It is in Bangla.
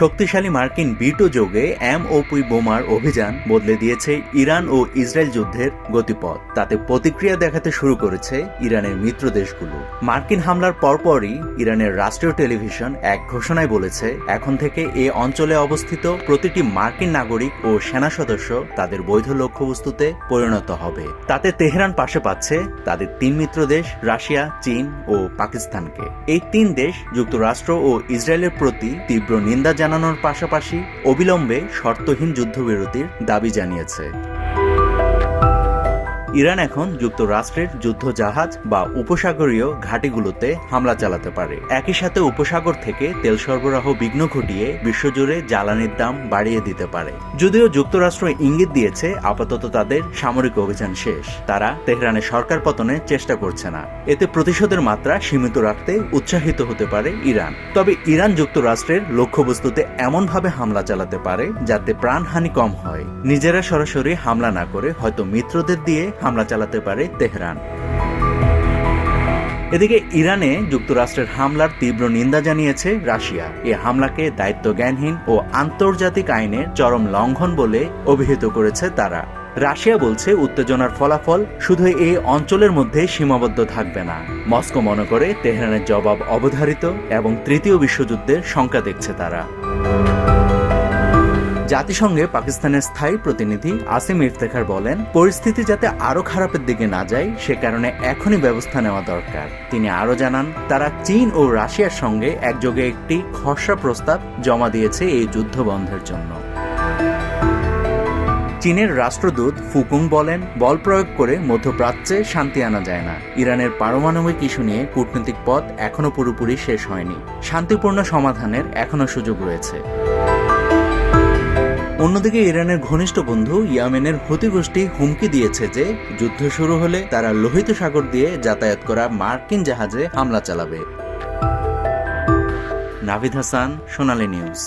শক্তিশালী মার্কিন বিটো যোগে এম ওপুই বোমার অভিযান বদলে দিয়েছে ইরান ও ইসরায়েল যুদ্ধের গতিপথ। তাতে প্রতিক্রিয়া দেখাতে শুরু করেছে ইরানের মিত্র দেশগুলো। মার্কিন হামলার পরপরই ইরানের রাষ্ট্রীয় টেলিভিশন এক ঘোষণায় বলেছে, এখন থেকে এ অঞ্চলে অবস্থিত প্রতিটি মার্কিন নাগরিক ও সেনা সদস্য তাদের বৈধ লক্ষ্যবস্তুতে পরিণত হবে। তাতে তেহরান পাশে পাচ্ছে তাদের তিন মিত্র দেশ, রাশিয়া, চীন ও পাকিস্তানকে। এই তিন দেশ যুক্তরাষ্ট্র ও ইসরায়েলের প্রতি তীব্র নিন্দা জানানোর পাশাপাশি অবিলম্বে শর্তহীন যুদ্ধবিরতির দাবি জানিয়েছে। ইরান এখন যুক্তরাষ্ট্রের যুদ্ধ জাহাজ বা উপসাগরীয় ঘাঁটিগুলোতে হামলা চালাতে পারে। একই সাথে উপসাগর থেকে তেল সরবরাহ বিঘ্ন ঘটিয়ে বিশ্বজুড়ে জ্বালানির দাম বাড়িয়ে দিতে পারে। যদিও যুক্তরাষ্ট্র ইঙ্গিত দিয়েছে, আপাতত তাদের সামরিক অভিযান শেষ। তারা তেহরানের সরকার পতনের চেষ্টা করছে না। এতে প্রতিশোধের মাত্রা সীমিত রাখতে উৎসাহিত হতে পারে ইরান। তবে ইরান যুক্তরাষ্ট্রের লক্ষ্যবস্তুতে এমনভাবে হামলা চালাতে পারে, যাতে প্রাণহানি কম হয়। নিজেরা সরাসরি হামলা না করে হয়তো মিত্রদের দিয়ে হামলা চালাতে পারে তেহরান। এদিকে ইরানে যুক্তরাষ্ট্রের হামলার তীব্র নিন্দা জানিয়েছে রাশিয়া। এ হামলাকে দায়িত্ব জ্ঞানহীন ও আন্তর্জাতিক আইনের চরম লঙ্ঘন বলে অভিহিত করেছে তারা। রাশিয়া বলছে, উত্তেজনার ফলাফল শুধু এই অঞ্চলের মধ্যে সীমাবদ্ধ থাকবে না। মস্কো মনে করে তেহরানের জবাব অবধারিত এবং তৃতীয় বিশ্বযুদ্ধের শঙ্কা দেখছে তারা। জাতিসংঘে পাকিস্তানের স্থায়ী প্রতিনিধি আসিম ইফতেখার বলেন, পরিস্থিতি যাতে আরও খারাপের দিকে না যায়, সে কারণে এখনই ব্যবস্থা নেওয়া দরকার। তিনি আরও জানান, তারা চীন ও রাশিয়ার সঙ্গে একযোগে একটি খসড়া প্রস্তাব জমা দিয়েছে এই যুদ্ধ বন্ধের জন্য। চীনের রাষ্ট্রদূত ফুকুং বলেন, বল প্রয়োগ করে মধ্যপ্রাচ্যে শান্তি আনা যায় না। ইরানের পারমাণবিক ইস্যু নিয়ে কূটনৈতিক পথ এখনও পুরোপুরি শেষ হয়নি। শান্তিপূর্ণ সমাধানের এখনও সুযোগ রয়েছে। অন্যদিকে ইরানের ঘনিষ্ঠ বন্ধু ইয়ামেনের হুতি গোষ্ঠী হুমকি দিয়েছে যে যুদ্ধ শুরু হলে তারা লোহিত সাগর দিয়ে যাতায়াত করা মার্কিন জাহাজে হামলা চালাবে। নাভিদ হাসান, সোনালী নিউজ।